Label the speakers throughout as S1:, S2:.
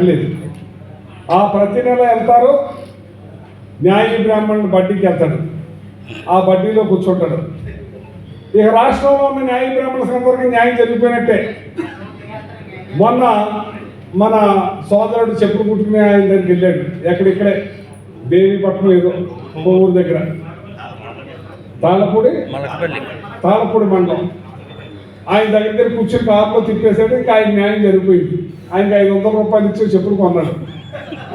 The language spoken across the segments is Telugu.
S1: లెక్కలేదు ఆ ప్రతి నెల వెళ్తారు న్యాయ బ్రాహ్మణుడు బడ్డీకి వెళ్తాడు. ఆ బడ్డీలో కూర్చుంటాడు. ఇక రాష్ట్రంలో ఉన్న న్యాయ బ్రాహ్మణుల అందరికీ న్యాయం జరిగిపోయినట్టే. మొన్న మన సోదరుడు చెప్పులు కుట్టుకునే ఆయన దగ్గరికి వెళ్ళాడు. ఎక్కడిక్కడే? దేవిపట్నం ఏదో ఊరు దగ్గర. తాళపూడి తాళపూడి మండలం. ఆయన దగ్గర కూర్చొని కార్లో తిప్పేశాడు. ఇంకా ఆయన న్యాయం జరిగిపోయింది. ఆయనకి ఐదు వందల రూపాయలు ఇచ్చి చెప్పులు కొన్నాడు.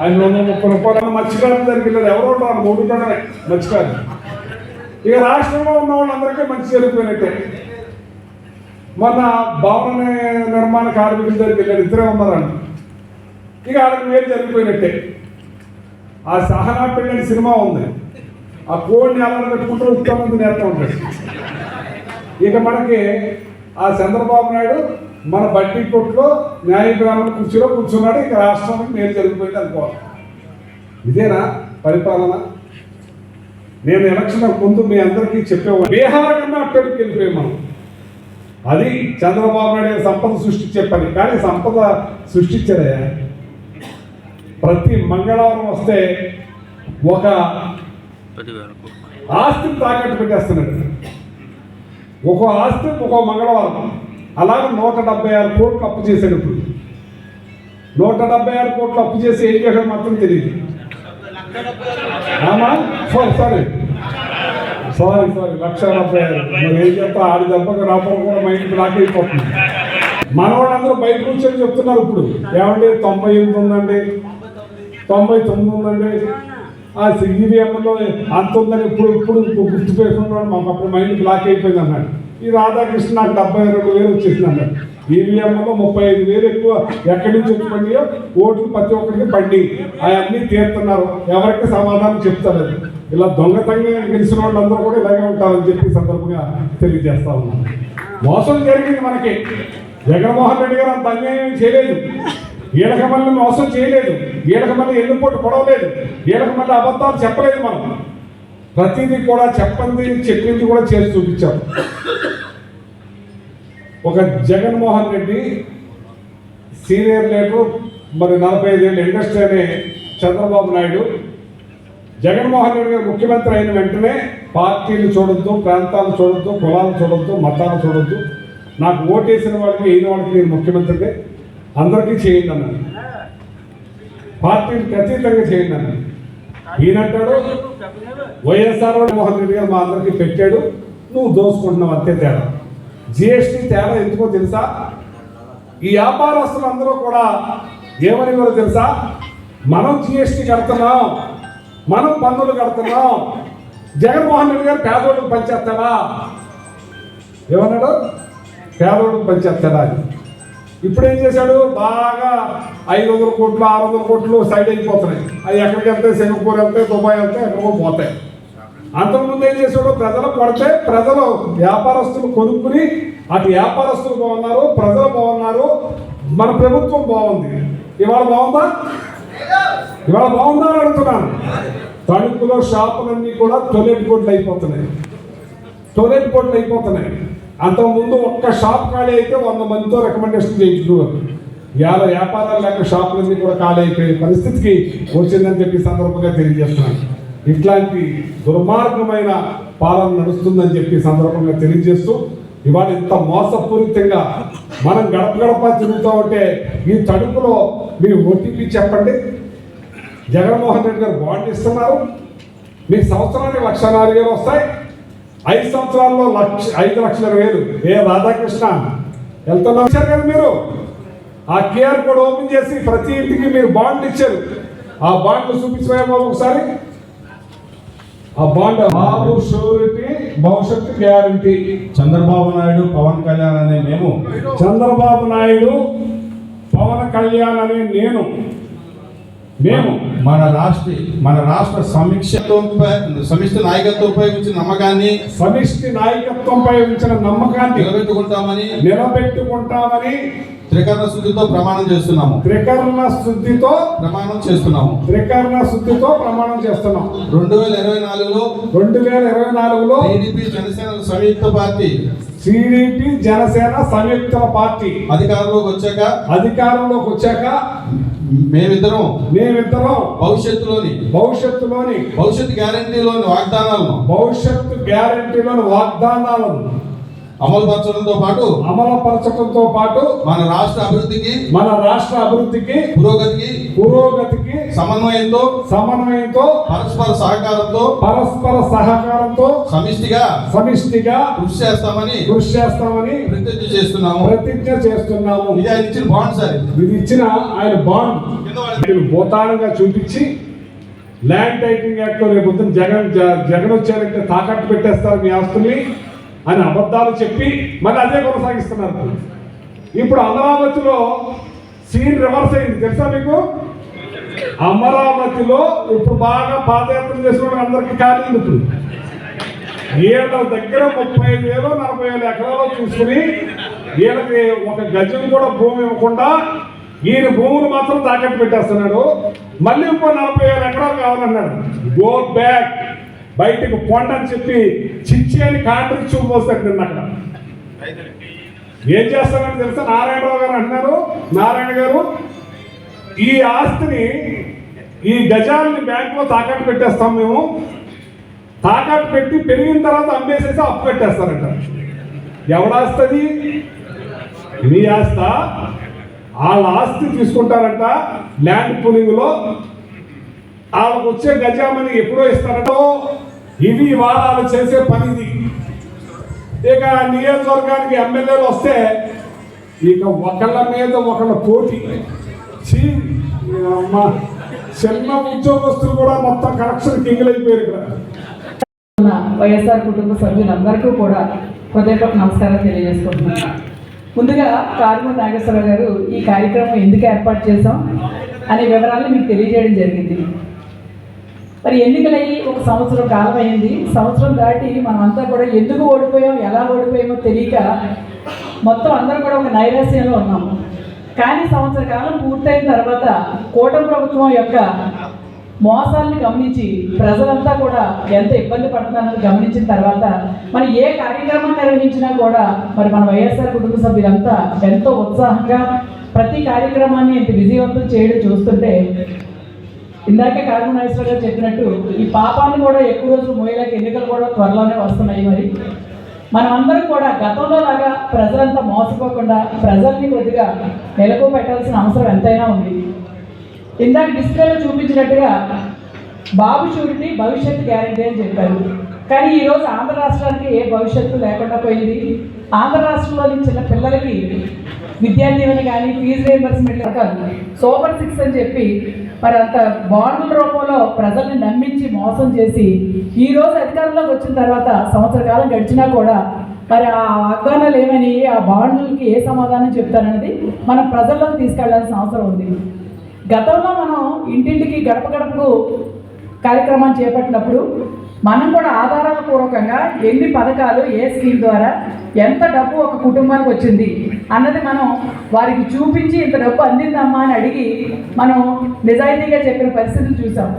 S1: ఆయన వందల ముప్పై రూపాయలు మత్స్యకారుల దగ్గరికి వెళ్ళారు ఎవరో ఉంటారు మూడు కడనే మత్స్యకారులు. ఇక రాష్ట్రంలో ఉన్న వాళ్ళందరికీ మంచి జరిగిపోయినట్టే. మొన్న భవన నిర్మాణ కార్మికుల దగ్గరికి వెళ్ళారు ఇద్దరే ఉన్నారంట. ఇక వాళ్ళకి మేలు జరిగిపోయినట్టే. ఆ సహనా పెళ్ళని సినిమా ఉంది. ఆ కోడిని అలా పెట్టుకుంటూ ఉత్తమంది నేర్తా ఉంటాడు ఇక మనకి ఆ చంద్రబాబు నాయుడు మన బట్టి కొట్లో న్యాయ బ్రాహ్మణ కుర్చీలో కూర్చున్నాడు ఇక రాష్ట్రానికి మేలు జరిగిపోయింది అనుకోవాలి. ఇదేనా పరిపాలన? నేను ఎలక్షన్ ముందు మీ అందరికీ చెప్పేవాడు. బీహార్ కన్నా అక్కడికి వెళ్ళిపోయాం మనం. అది చంద్రబాబు నాయుడు సంపద సృష్టించే పని కానీ సంపద సృష్టించలే. ప్రతి మంగళవారం వస్తే ఒక ఆస్తిని తాకట్టు పెట్టేస్తున్నాడు. ఒక ఆస్తి ఒక మంగళవారం. అలాగే నూట డెబ్బై ఆరు కోట్లు అప్పు చేశాడు ఇప్పుడు. నూట డెబ్బై ఆరు కోట్లు అప్పు చేసి ఏం చేశాడు మాత్రం తెలియదు ఆమా? Sorry sorry. సారీ సారీ లక్ష డెబ్బై ఆరు. మరి ఏం చెప్తా ఆడి దెబ్బకు రాపడం కూడా మైండ్ బ్లాక్ అయిపోతుంది. మనవాళ్ళందరూ బయట కూర్చొని చెప్తున్నారు ఇప్పుడు. ఏమండి తొంభై ఎనిమిది ఉందండి. తొంభై తొమ్మిది ఉందండి. ఆ ఈవీఎంలో అంత ఉందని ఇప్పుడు ఇప్పుడు గుర్తు పెట్టుకున్నాడు మాకు. అప్పుడు మైండ్ బ్లాక్ అయిపోయింది అన్నాడు. ఈ రాధాకృష్ణ నాకు డెబ్బై రెండు వేలు వచ్చేసింది అన్నాడు. ఈవీఎంలో ముప్పై ఐదు వేలు ఎక్కువ ఎక్కడి నుంచి వచ్చి పండియో? ఓట్లు ప్రతి ఒక్కరికి పండి. అవన్నీ తీరుతున్నారు. ఎవరికి సమాధానం చెప్తారు? ఇలా దొంగతంగా గెలిచిన వాళ్ళందరూ కూడా ఇలాగే ఉంటారని చెప్పి సందర్భంగా తెలియజేస్తా ఉన్నాను. మోసం జరిగింది మనకి. జగన్మోహన్ రెడ్డి గారు అంత అన్యాయం చేయలేదు. ఈడక మళ్ళీ మోసం చేయలేదు. ఈడక మళ్ళీ ఎన్నుపోటు పొడవలేదు. ఈడక మళ్ళీ అబద్ధాలు చెప్పలేదు మనం. ప్రతిదీ కూడా చెప్పంది చెప్పింది కూడా చేసి చూపించాం. ఒక జగన్మోహన్ రెడ్డి సీనియర్ లీడర్ మరి నలభై ఐదేళ్ళ ఇండస్ట్రీ అనే చంద్రబాబు నాయుడు. జగన్మోహన్ రెడ్డి గారు ముఖ్యమంత్రి అయిన వెంటనే పార్టీలు చూడొద్దు ప్రాంతాలు చూడొద్దు కులాలు చూడొద్దు మతాలు చూడొద్దు. నాకు ఓటేసిన వాళ్ళకి అయిన వాళ్ళకి నేను ముఖ్యమంత్రిని. అందరికీ చేయండి అన్నాను. పార్టీలకు అతీతంగా చేయండి అన్నాను. ఈయనంటాడు వైఎస్ఆర్ మోహన్ రెడ్డి గారు మా అందరికి పెట్టాడు నువ్వు దోసుకుంటున్నావు అంతే తేడా. జిఎస్టీ తేడా ఎందుకో తెలుసా? ఈ వ్యాపారస్తులు అందరూ కూడా ఏమని కూడా తెలుసా? మనం జిఎస్టీ కడుతున్నాం మనం పన్నులు కడుతున్నాం జగన్మోహన్ రెడ్డి గారు పేదోళ్ళకి పనిచేస్తాడా ఏమన్నాడు? పేదోళ్ళకి పనిచేస్తాడా అని. ఇప్పుడు ఏం చేశాడు? బాగా ఐదు వందల కోట్లు ఆరు వందల కోట్లు సైడ్ అయిపోతున్నాయి. అవి ఎక్కడికి వెళ్తాయి? సింగపూర్ వెళ్తాయి దుబాయ్ వెళ్తాయి ఎక్కడికో పోతాయి. అంతకుముందు ఏం చేశాడు ప్రజలు కొడితే ప్రజలు వ్యాపారస్తులు కొనుక్కుని అటు వ్యాపారస్తులు బాగున్నారు ప్రజలు బాగున్నారు. మన ప్రభుత్వం బాగుంది. ఇవాళ బాగుందా? ఇవాళ బాగుందా అని అడుగుతున్నాను. తణుకులో షాపులన్నీ కూడా టొలెట్ బోర్డులు అయిపోతున్నాయి టొలెట్ బోర్డులు అయిపోతున్నాయి అంతకుముందు ఒక్క షాప్ ఖాళీ అయితే వంద మందితో రికమెండేషన్ చేయించుకున్నారు ఇవాళ వ్యాపారాలు లేక షాపులన్నీ కూడా ఖాళీ అయిపోయే పరిస్థితికి వచ్చిందని చెప్పి సందర్భంగా తెలియజేస్తున్నాను. ఇట్లాంటి దుర్మార్గమైన పాలన నడుస్తుందని చెప్పి సందర్భంగా తెలియజేస్తూ ఇవాళ ఇంత మోసపూరితంగా మనం గడప గడప తిరుగుతూ ఉంటే ఈ తడుపులో మీ ఓటీపీ చెప్పండి. జగన్మోహన్ రెడ్డి గారు బాండ్ ఇస్తున్నారు. మీ సంవత్సరానికి లక్ష నాలుగు వేలు వస్తాయి. ఐదు సంవత్సరాల్లో లక్ష ఐదు లక్షల వేలు. ఏ రాధాకృష్ణ వెళ్తున్నారు వచ్చారు కదా మీరు? ఆ కేఆర్ కోడ్ ఓపెన్ చేసి ప్రతి ఇంటికి మీరు బాండ్ ఇచ్చారు. ఆ బాండ్లు చూపించమా బాబు ఒకసారి. ఆ బాండ్ బాబు షూరిటీ భవిష్యత్తు గ్యారంటీ.
S2: చంద్రబాబు నాయుడు పవన్ కళ్యాణ్ అనే మేము.
S1: చంద్రబాబు నాయుడు పవన్ కళ్యాణ్ అనే నేను. మేము
S2: మన రాష్ట్ర మన రాష్ట్ర సమీక్షతోపై సమిష్టి నాయకత్వంపై ఉంచిన నమ్మకాన్ని
S1: సమిష్టి నాయకత్వంపై ఉంచిన నమ్మకాన్ని
S2: నిలబెట్టుకుంటామని
S1: నిలబెట్టుకుంటామని
S2: త్రికరణ శుద్ధితో ప్రమాణం చేస్తున్నాము.
S1: త్రికరణ శుద్ధితో
S2: ప్రమాణం చేస్తున్నాము.
S1: త్రికరణ శుద్ధితో ప్రమాణం చేస్తున్నాం.
S2: రెండు వేల ఇరవై నాలుగులో
S1: రెండు వేల ఇరవై నాలుగులో
S2: టీడీపీ జనసేన సంయుక్త పార్టీ
S1: టీడీపీ జనసేన సంయుక్త పార్టీ
S2: అధికారంలోకి వచ్చాక
S1: అధికారంలోకి వచ్చాక
S2: మేమిద్దరం
S1: మేమిద్దరం
S2: భవిష్యత్తులోని
S1: భవిష్యత్తులోని
S2: భవిష్యత్ గ్యారంటీలోని వాగ్దానాలను
S1: భవిష్యత్తు గ్యారంటీలోని వాగ్దానాలను
S2: అమలుపరచడంతో పాటు
S1: అమలుపరచడంతో పాటు
S2: మన రాష్ట్ర అభివృద్ధికి
S1: మన రాష్ట్ర అభివృద్ధికి
S2: పురోగతికి
S1: పురోగతికి
S2: సమన్వయంతో
S1: సమన్వయంతో
S2: పరస్పర సహకారంతో
S1: పరస్పర సహకారంతో
S2: సమిష్టిగా
S1: సమిష్టిగా
S2: కృషి చేస్తామని
S1: కృషి చేస్తామని
S2: ప్రతిజ్ఞ చేస్తున్నాము.
S1: ప్రతిజ్ఞ చేస్తున్నాము.
S2: ఇది ఆయన ఇచ్చిన బాండ్ సార్ ఇది.
S1: ఇచ్చిన ఆయన బాండ్ భూతాళంగా చూపించి ల్యాండ్ టైటింగ్ యాక్ట్లో రేపు జగన్ జగన్ వచ్చారంటే తాకట్టు పెట్టేస్తారు మీ ఆస్తుల్ని. అని అబద్ధాలు చెప్పి మళ్ళీ అదే కొనసాగిస్తున్నారు. ఇప్పుడు అమరావతిలో సీన్ రివర్స్ అయింది. తెలుసా మీకు? అమరావతిలో ఇప్పుడు బాగా పాదయాత్ర చేసిన అందరికీ ఖాళీ ఉంది ఇప్పుడు. వీళ్ళ దగ్గర ముప్పై ఐదు వేలు నలభై వేల ఎకరాలు చూసుకుని వీళ్ళకి ఒక గజం కూడా భూమి ఇవ్వకుండా ఈయన భూములు మాత్రం తాకట్టు పెట్టేస్తున్నాడు. మళ్ళీ ఇంకో నలభై వేల ఎకరాలు కావాలన్నాడు. గో బ్యాక్ బయటకు అని చెప్పి చిచ్చి అని కాంట్రీ చూపు నిన్న అక్కడ. ఏం చేస్తారని తెలుసా? నారాయణరావు గారు అంటున్నారు. నారాయణ గారు ఈ ఆస్తిని ఈ గజాలని బ్యాంకులో తాకట్టు పెట్టేస్తాం మేము. తాకట్టు పెట్టి పెరిగిన తర్వాత అమ్మేసేసి అప్పు పెట్టేస్తారంట ఎవడాస్తుంది మీ ఆస్త? వాళ్ళ ఆస్తి తీసుకుంటారంట ల్యాండ్ పూలింగ్లో. వాళ్ళకు వచ్చే గజామని ఎప్పుడో ఇస్తారంటో. ఇవి వారాలు చేసే పని ఇది ఇక నియోజకవర్గానికి ఎమ్మెల్యేలు వస్తే ఇక ఒకళ్ళ మీద ఒకళ్ళ పోటీ. మా చిన్న ఉద్యోగస్తులు కూడా మొత్తం కనెక్షన్ కింగులైపోయారు ఇక్కడ.
S3: వైఎస్ఆర్ కుటుంబ సభ్యులందరికీ కూడా హృదయపూర్వక నమస్కారం తెలియజేసుకుంటున్నాను. ముందుగా కారుమూరి నాగేశ్వరరావు గారు ఈ కార్యక్రమం ఎందుకు ఏర్పాటు చేశాం అనే వివరాలు మీకు తెలియజేయడం జరిగింది. మరి ఎన్నికలయ్యి ఒక సంవత్సరం కాలం అయింది సంవత్సరం దాటి మనం అంతా కూడా ఎందుకు ఓడిపోయాం ఎలా ఓడిపోయామో తెలియక మొత్తం అందరం కూడా ఒక నైరాశ్యంలో ఉన్నాము. కానీ సంవత్సర కాలం పూర్తయిన తర్వాత కూటమి ప్రభుత్వం యొక్క మోసాలను గమనించి ప్రజలంతా కూడా ఎంత ఇబ్బంది పడుతున్నారని గమనించిన తర్వాత మరి ఏ కార్యక్రమం నిర్వహించినా కూడా మరి మన వైఎస్ఆర్ కుటుంబ సభ్యులంతా ఎంతో ఉత్సాహంగా ప్రతి కార్యక్రమాన్ని ఇంత విజయవంతం చేయడం చూస్తుంటే ఇందాకే కారుణేశ్వర గారు చెప్పినట్టు ఈ పాపాన్ని కూడా ఎక్కువ రోజులు మోయలేక ఎన్నికలు కూడా త్వరలోనే వస్తున్నాయి మరి. మనం అందరం కూడా గతంలో లాగా ప్రజలంతా మోసపోకుండా ప్రజల్ని కొద్దిగా నెలకు పెట్టాల్సిన అవసరం ఎంతైనా ఉంది. ఇందాక డిస్ప్లేలో చూపించినట్టుగా బాబు షూరిటీ భవిష్యత్తు గ్యారంటీ అని చెప్పారు. కానీ ఈరోజు ఆంధ్ర రాష్ట్రానికి ఏ భవిష్యత్తు లేకుండా పోయింది? ఆంధ్ర రాష్ట్రంలోని చిన్న పిల్లలకి విద్యా దీవెన కానీ ఫీజు రీఎంబర్స్మెంట్ కాదు సూపర్ సిక్స్ అని చెప్పి మరి అంత బాండ్ల రూపంలో ప్రజల్ని నమ్మించి మోసం చేసి ఈ రోజు అధికారంలోకి వచ్చిన తర్వాత సంవత్సర కాలం గడిచినా కూడా మరి ఆ వాగ్దానాలు ఏమని ఆ బాండ్లకి ఏ సమాధానం చెప్తారనేది మనం ప్రజల్లోకి తీసుకెళ్ళాల్సిన అవసరం ఉంది. గతంలో మనం ఇంటింటికి గడప గడపకు కార్యక్రమాన్ని చేపట్టినప్పుడు మనం కూడా ఆధారాల పూర్వకంగా ఎన్ని పథకాలు ఏ స్కీమ్ ద్వారా ఎంత డబ్బు ఒక కుటుంబానికి వచ్చింది అన్నది మనం వారికి చూపించి ఇంత డబ్బు అందిందమ్మా అని అడిగి మనం నిజాయితీగా చెప్పిన పరిస్థితులు చూసాం.